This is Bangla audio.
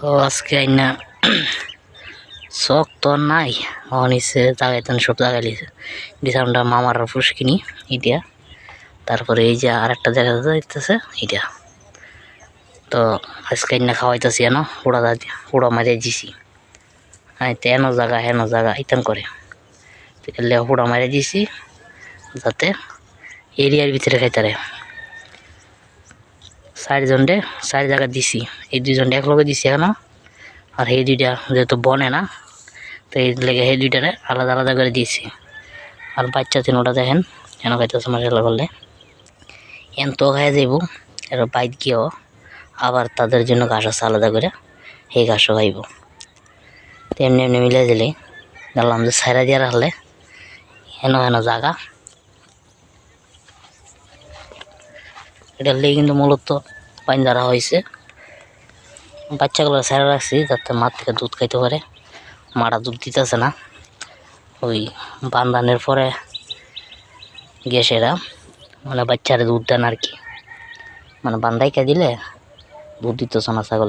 তো আজকে আইনা শখ তো নাই অনিসে জাগাইতেন সব জায়গায় লিছে আমরা মামার ফুসকিনি ইটা তারপরে এই যে আর একটা জায়গা যাইতেছে এটা তো আজকে আইনা খাওয়াইতেছি এনো হুড়া হুড়া মারিয়ে দিছি। তো এনো জায়গা হেনো জায়গা ইতান করে। এলে হুড়া মারিয়ে দিছি, যাতে এরিয়ার ভিতরে খাইতারে চারজনরে চার জায়গা দিছি। এই দুজনটা এক লগে দিছি এখনও। আর এই দুইটা যেহেতু বনে না, তো এই লেগে এই দুইটারে আলাদা আলাদা করে দিয়েছি আর বাচ্চা তিনোটা দেখেন কেন খাইতেছে মশলা করলে এন তো খাই যাইব এর বাইক গিয়েও আবার তাদের জন্য ঘাস আছে আলাদা করে এই ঘাসও খাইব। তো এমনি এমনি মিলে দিলেই দেখলাম যে সাইরা দিয়ে রাখলে, হেন হেন জায়গা এটা লেগে কিন্তু মূলত পানি ধরা হয়েছে। বাচ্চাগুলো ছেড়ে রাখছি যাতে মা থেকে দুধ খাইতে পারে। মারা দুধ দিতেছে না। ওই বান্ধানের পরে গ্যাসেরা মানে বাচ্চারা দুধ দেন আর কি। মানে বান্ধাইকে দিলে দুধ দিতেছে না ছাগলে।